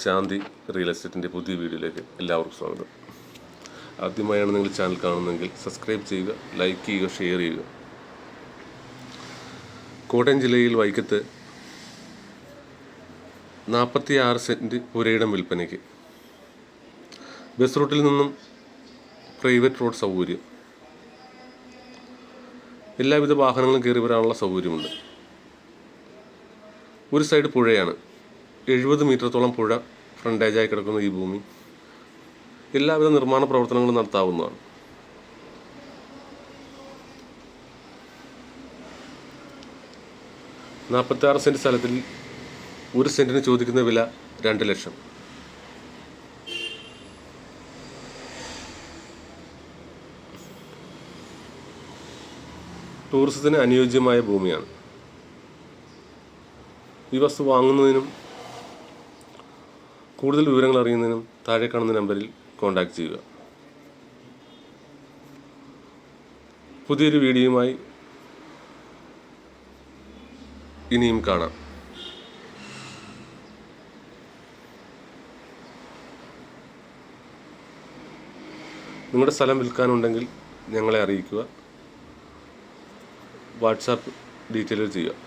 ശാന്തി real എസ്റ്റേറ്റിന്റെ പുതിയ വീഡിയോയിലേക്ക് എല്ലാവർക്കും സ്വാഗതം. ആദ്യമായാണ് നിങ്ങൾ ചാനൽ കാണുന്നതെങ്കിൽ സബ്സ്ക്രൈബ് ചെയ്യുക ലൈക്ക് ചെയ്യുക ഷെയർ ചെയ്യുക. കോട്ടയം ജില്ലയിൽ വൈക്കത്ത് നാൽപ്പത്തി ആറ് സെന്റ് പുരയിടം വിൽപ്പനയ്ക്ക് ബസ് റൂട്ടിൽ നിന്നും പ്രൈവറ്റ് റോഡ് സൗകര്യം. എല്ലാവിധ വാഹനങ്ങളും കയറി വരാനുള്ള സൗകര്യമുണ്ട്. ഒരു സൈഡ് പുഴയാണ്. എഴുപത് മീറ്ററത്തോളം പുഴ ഫ്രണ്ടേജായി കിടക്കുന്ന ഈ ഭൂമി എല്ലാവിധ നിർമ്മാണ പ്രവർത്തനങ്ങളും നടത്താവുന്നതാണ്. നാൽപ്പത്താറ് സെന്റ് സ്ഥലത്തിൽ ഒരു സെന്റിന് ചോദിക്കുന്ന വില രണ്ട് ലക്ഷം. ടൂറിസത്തിന് അനുയോജ്യമായ ഭൂമിയാണ്. ഈ വസ്തു വാങ്ങുന്നതിനും കൂടുതൽ വിവരങ്ങൾ അറിയുന്നതിനും താഴെ കാണുന്ന നമ്പറിൽ കോൺടാക്റ്റ് ചെയ്യുക. പുതിയൊരു വീഡിയോയുമായി ഇനിയും കാണാം. നിങ്ങളുടെ സ്ഥലം വിൽക്കാനുണ്ടെങ്കിൽ ഞങ്ങളെ അറിയിക്കുക. വാട്സാപ്പ് ഡീറ്റെയിൽ ചെയ്യുക.